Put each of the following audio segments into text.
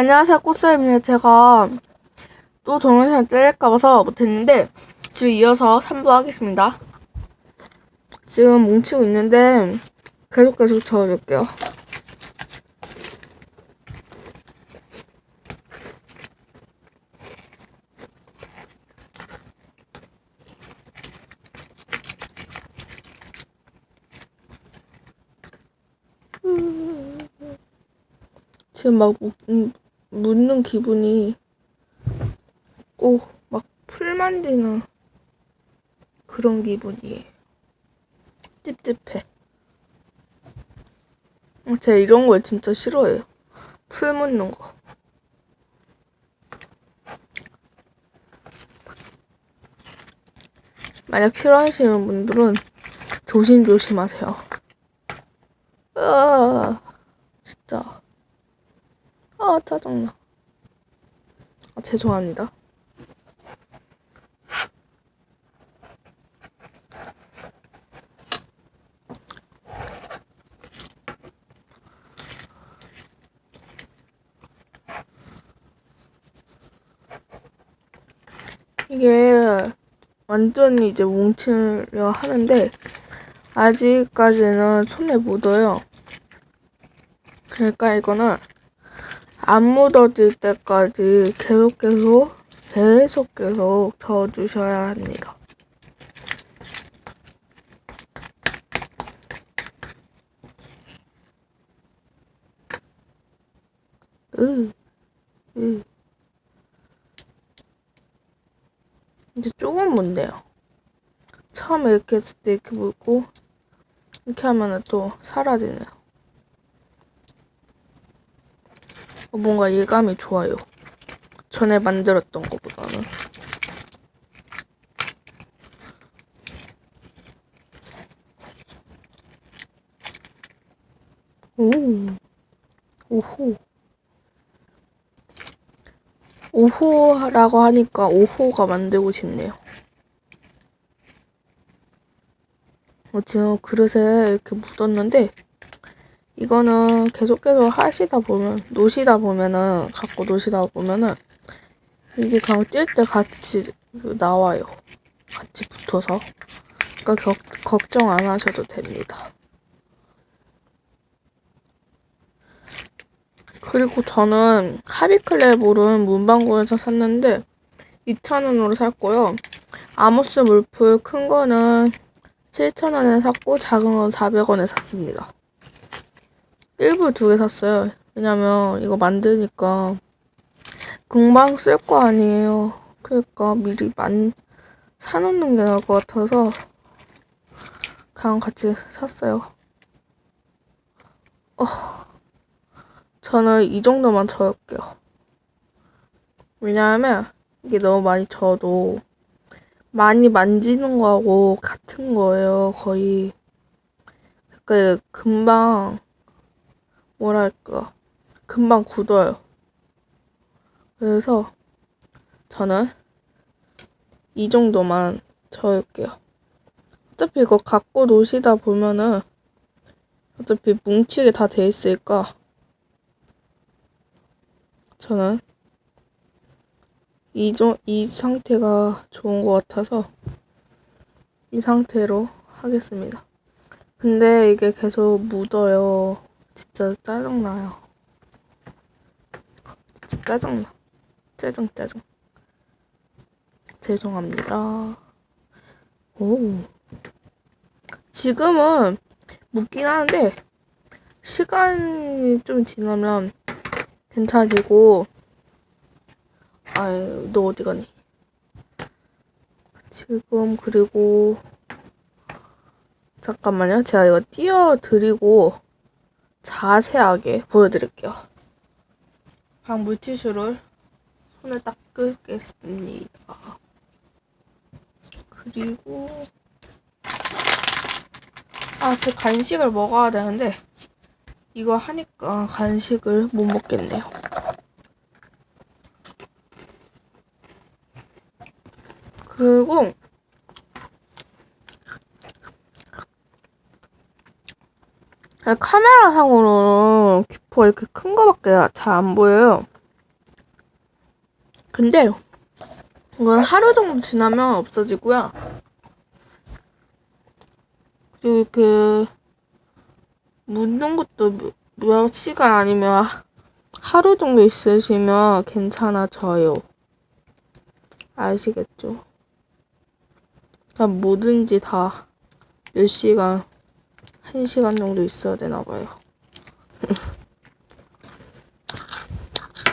안녕하세요, 꽃사입니다. 제가 또 동영상 짤까 봐서 못했는데 지금 이어서 3부 하겠습니다. 지금 뭉치고 있는데 계속 계속 저어줄게요. 지금 막 묻, 음, 묻는 기분이 꼭막풀 만지는 그런 기분이에요. 찝찝해. 어, 제가 이런 걸 진짜 싫어해요. 풀 묻는 거. 만약 싫어하시는 분들은 조심조심하세요. 아, 진짜. 아, 짜증나. 아, 죄송합니다. 이게 완전히 이제 뭉치려 하는데 아직까지는 손에 묻어요. 그러니까 이거는 안 묻어질 때까지 계속 계속 계속 계속 저어주셔야 합니다. 이제 조금 묻네요. 처음에 이렇게 했을 때 이렇게 묻고 이렇게 하면은 또 사라지네요. 어, 뭔가 예감이 좋아요. 전에 만들었던 것보다는. 오, 오호. 오호라고 하니까 오호가 만들고 싶네요. 어, 지금 그릇에 이렇게 묻었는데, 이거는 계속 계속 하시다 보면, 노시다 보면은, 갖고 노시다 보면은, 이게 그냥 뛸때 같이 나와요. 같이 붙어서. 그러니까 겨, 걱정 안 하셔도 됩니다. 그리고 저는 하비클레볼은 문방구에서 샀는데 2,000원으로 샀고요. 아모스 물풀 큰 거는 7,000원에 샀고 작은 건 400원에 샀습니다. 일부 두 개 샀어요. 왜냐면 이거 만드니까 금방 쓸 거 아니에요. 그러니까 미리 만 사놓는 게 나을 것 같아서 그냥 같이 샀어요. 어. 저는 이 정도만 저을게요. 왜냐하면 이게 너무 많이 저어도 많이 만지는 거하고 같은 거예요, 거의. 그러니까 금방 뭐랄까 금방 굳어요. 그래서 저는 이 정도만 저을게요. 어차피 이거 갖고 노시다 보면은 어차피 뭉치게 다 돼 있으니까 저는 이, 조, 이 상태가 좋은 것 같아서 이 상태로 하겠습니다. 근데 이게 계속 묻어요. 진짜 짜증나요. 진짜 짜증나. 짜증, 짜증. 죄송합니다. 오. 지금은 묻긴 하는데, 시간이 좀 지나면 괜찮아지고 아유 너 어디 가니 지금 그리고 잠깐만요 제가 이거 띄워드리고 자세하게 보여드릴게요 그냥 물티슈를 손에 닦겠습니다 그리고 아 제 간식을 먹어야 되는데 이거 하니까 간식을 못 먹겠네요. 그리고 카메라 상으로는 기포 이렇게 큰 거밖에 잘 안 보여요. 근데 이건 하루 정도 지나면 없어지고요. 그리고 그 묻는 것도 몇- 몇 시간 아니면 하- 하루 정도 있으시면 괜찮아져요. 아시겠죠? 그냥 뭐든지 다 몇 시간, 한 시간 정도 있어야 되나 봐요.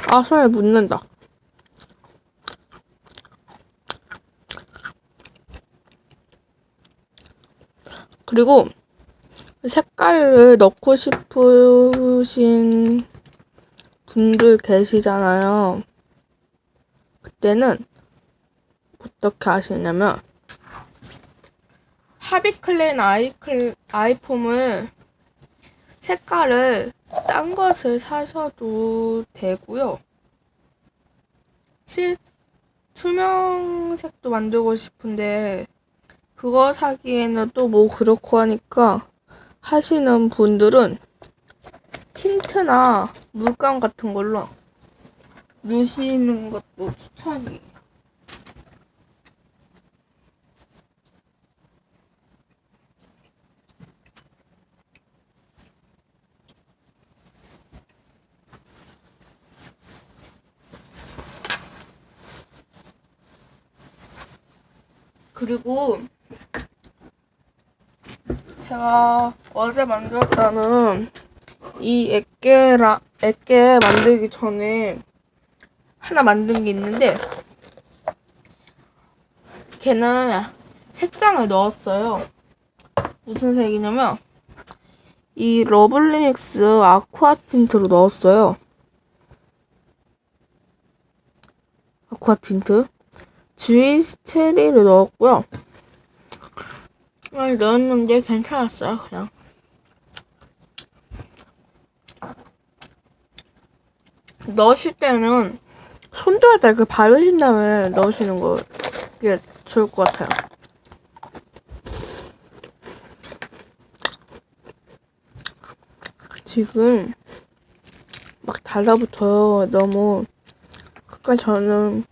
아, 손에 묻는다. 그리고 색깔을 넣고 싶으신 분들 계시잖아요. 그때는 어떻게 하시냐면 하비클레인 아이클 아이폼을 색깔을 딴 것을 사셔도 되고요. 실 투명색도 만들고 싶은데 그거 사기에는 또 뭐 그렇고 하니까 하시는 분들은 틴트나 물감 같은 걸로 누시는 것도 추천이에요. 그리고 제가 어제 만들었다는 이 액계라 액계 만들기 전에 하나 만든 게 있는데 걔는 색상을 넣었어요. 무슨 색이냐면 이 러블리믹스 아쿠아 틴트로 넣었어요. 아쿠아 틴트. 주이스 체리를 넣었고요. 많이 넣었는데 괜찮았어요, 그냥. 넣으실 때는 손들에다 이렇게 바르신 다음에 넣으시는 거, 게 좋을 것 같아요. 지금 막 달라붙어요. 너무. 끝까지 저는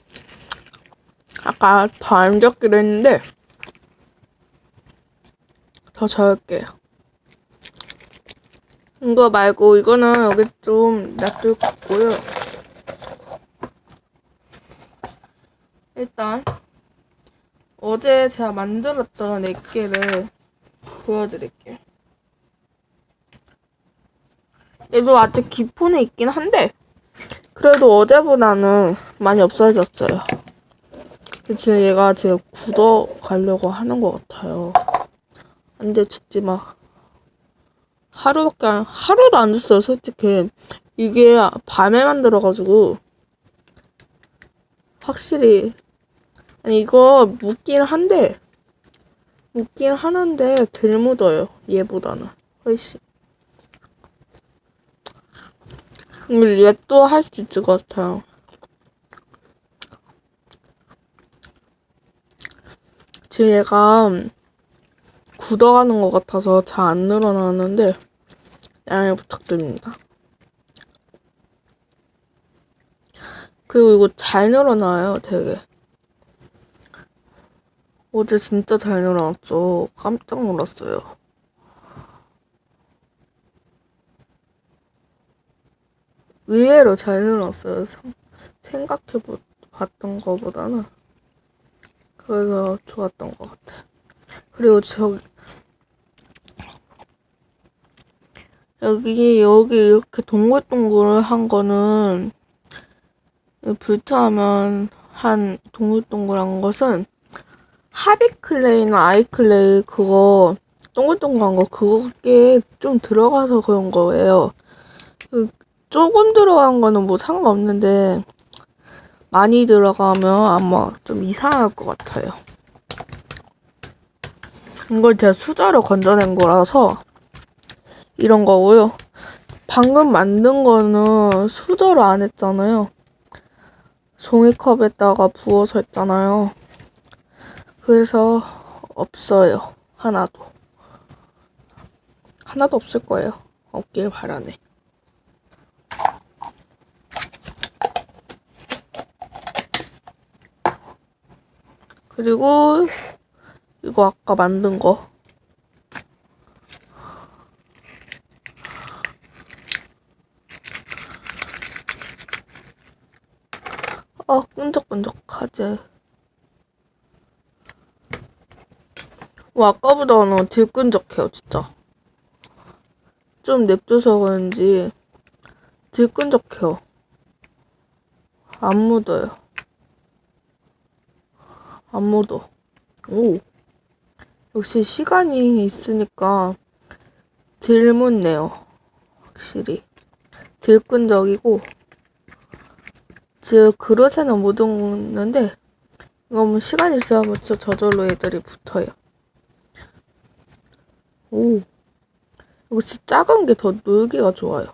아까 더안 적기로 했는데 더 적을게요. 이거 말고 이거는 여기 좀 놔둘 거고요. 일단 어제 제가 만들었던 4개를 보여드릴게요. 얘도 아직 기폰에 있긴 한데 그래도 어제보다는 많이 없어졌어요. 지금 얘가 지금 굳어 가려고 하는 것 같아요. 안 돼, 죽지 마. 하루밖에, 안, 하루도 안 됐어요, 솔직히. 이게 밤에 만들어가지고. 확실히. 아니, 이거 묻긴 한데. 묻긴 하는데 덜 묻어요, 얘보다는. 훨씬. 근데 얘 또 할 수 있을 것 같아요. 지금 얘가 굳어가는 것 같아서 잘 안 늘어나는데 양해 부탁드립니다. 그리고 이거 잘 늘어나요, 되게. 어제 진짜 잘 늘어났어. 깜짝 놀랐어요. 의외로 잘 늘어났어요. 상- 생각해 봤던 거보다는. 그래서 좋았던 것 같아. 그리고 저기 여기 여기 이렇게 동글동글한 거는 불투하면 한 동글동글한 것은 하비클레이나 아이클레이 그거 동글동글한 거 그게 좀 들어가서 그런 거예요. 그 조금 들어간 거는 뭐 상관없는데 많이 들어가면 아마 좀 이상할 것 같아요. 이걸 제가 수저로 건져낸 거라서 이런 거고요. 방금 만든 거는 수저로 안 했잖아요. 종이컵에다가 부어서 했잖아요. 그래서 없어요. 하나도. 하나도 없을 거예요. 없길 바라네. 그리고 이거 아까 만든 거. 아, 끈적끈적하지. 와, 아까보다는 덜 끈적해요, 진짜. 좀 냅둬서 그런지 덜 끈적해요. 안 묻어요. 안 묻어. 오. 역시 시간이 있으니까 덜 묻네요. 확실히. 덜 끈적이고, 즉, 그릇에는 묻었는데, 이건 시간이 지나면서 저절로 애들이 붙어요. 오. 진짜 작은 게 더 놀기가 좋아요.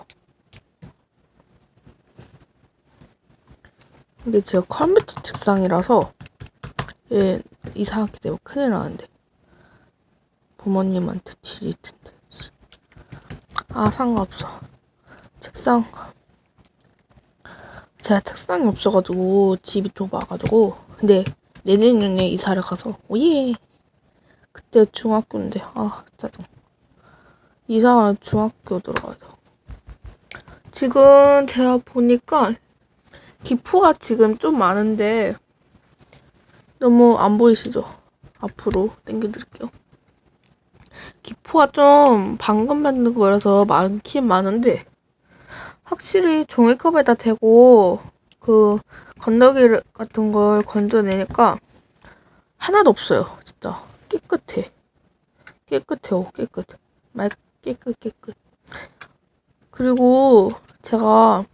근데 제가 컴퓨터 책상이라서 얘 이상하게 되면 큰일 나는데. 부모님한테 지릴 텐데. 아 상관없어. 책상. 제가 책상이 없어가지고 집이 좁아가지고. 근데 내내년에 이사를 가서. 오예. 그때 중학교인데. 아 짜증. 이사가 중학교 들어가야 돼. 지금 제가 보니까 기포가 지금 좀 많은데 너무 안 보이시죠? 앞으로 당겨드릴게요. 기포가 좀 방금 만든 거라서 많긴 많은데 확실히 종이 컵에 다 대고 그 건더기 같은 걸 건져내니까 하나도 없어요. 진짜 깨끗해. 깨끗해요. 깨끗. 말 깨끗 깨끗. 그리고 제가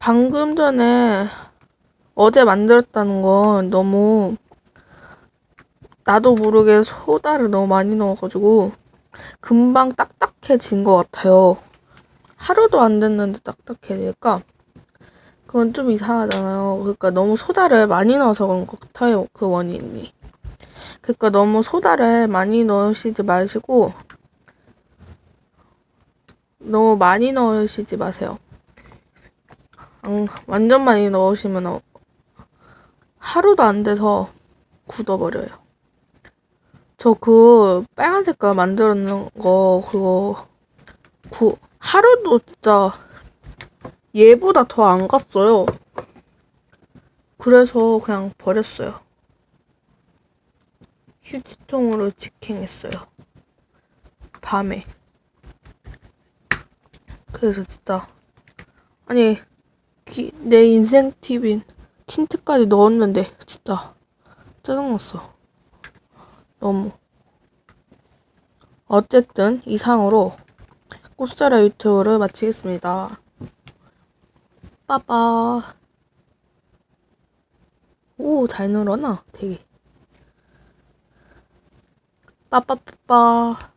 방금 전에 어제 만들었다는 건 너무 나도 모르게 소다를 너무 많이 넣어가지고 금방 딱딱해진 것 같아요. 하루도 안 됐는데 딱딱해지니까 그건 좀 이상하잖아요. 그러니까 너무 소다를 많이 넣어서 그런 것 같아요. 그 원인이. 그러니까 너무 소다를 많이 넣으시지 마시고 너무 많이 넣으시지 마세요. 안- 완전 많이 넣으시면 어, 하루도 안 돼서 굳어버려요. 저 그 빨간 색깔 만들었는 거 그거 구 하루도 진짜 얘보다 더 안 갔어요. 그래서 그냥 버렸어요. 휴지통으로 직행했어요. 밤에. 그래서 진짜 아니 기- 내 인생 팁인 틴트까지 넣었는데 진짜 짜증났어. 너무. 어쨌든 이상으로 꽃사라 유튜브를 마치겠습니다. 빠빠. 오, 잘 늘어나, 되게. 빠빠빠빠.